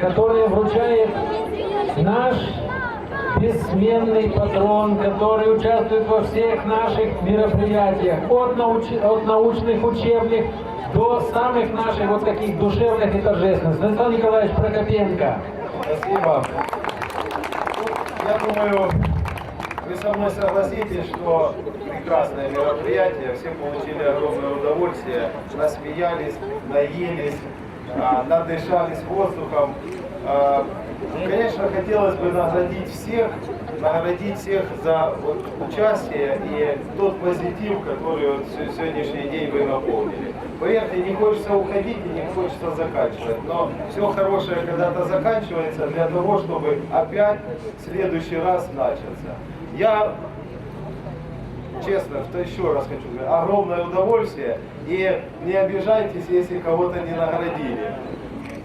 которые вручает наш бессменный патрон, который участвует во всех наших мероприятиях, от, науч- от научных учебных до самых наших вот таких душевных и торжественных. Станислав Николаевич Прокопенко. Спасибо. Я думаю, вы со мной согласитесь, что прекрасное мероприятие, все получили огромное удовольствие, насмеялись, наелись, надышались воздухом. А, Конечно, хотелось бы наградить всех, наградить всех за участие и тот позитив, который вот се- сегодняшний день вы наполнили. Поверьте, не хочется уходить и не хочется заканчивать, но все хорошее когда-то заканчивается для того, чтобы опять в следующий раз начаться. Я честно, что еще раз хочу сказать, огромное удовольствие. И не обижайтесь, если кого-то не наградили.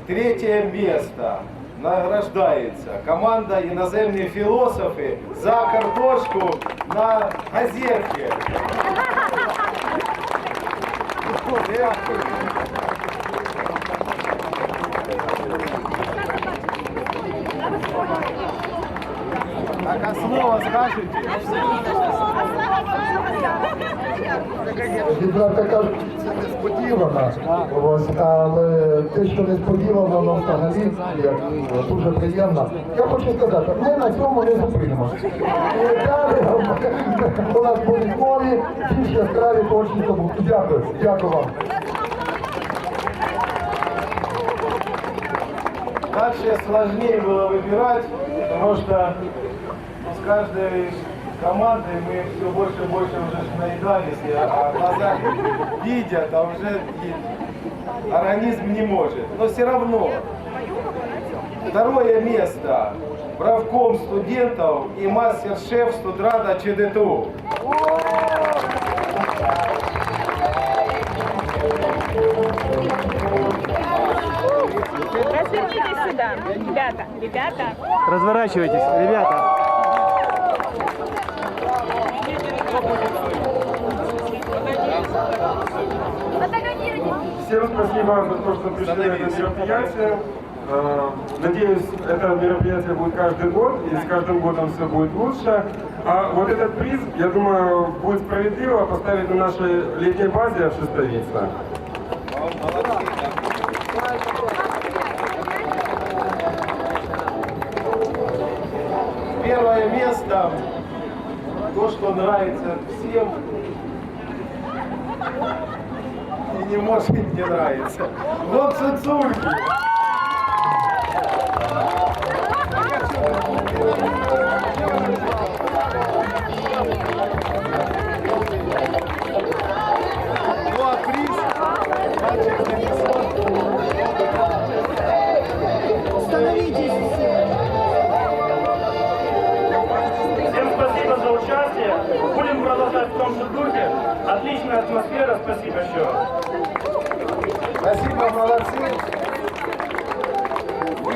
Третье место награждается команда «Иноземные философы» за картошку на газетке. слово скажете? Відверто кажучи, це несподівано. Ось, але те, що несподівано, воно взагалі як, дуже приємно. Я хочу сказати, ми на цьому не зупинимося. У нас будуть нові, більш яскраві точні здобутки. Дякую. Дякую вам. Дальше сложнее было выбирать, потому что с каждой командой мы все больше и больше уже наедались, а глаза видят, а уже организм не может. Но все равно второе место правком студентов и мастер-шеф студрада ЧДТУ. Развернитесь сюда, ребята, ребята. Разворачивайтесь, ребята. Спасибо за то, что пришли на это мероприятие. Э, Надеюсь, это мероприятие будет каждый год, и с каждым годом все будет лучше. А вот этот приз, я думаю, будет справедливо поставить на нашей летней базе в Шестовице. Первое место, то, что нравится всем, не может не нравиться. Вот цицульки. Ну а приз. Всем спасибо за участие. Будем продолжать в том же духе. Отличная атмосфера. Спасибо еще раз. Спасибо, молодцы. Вы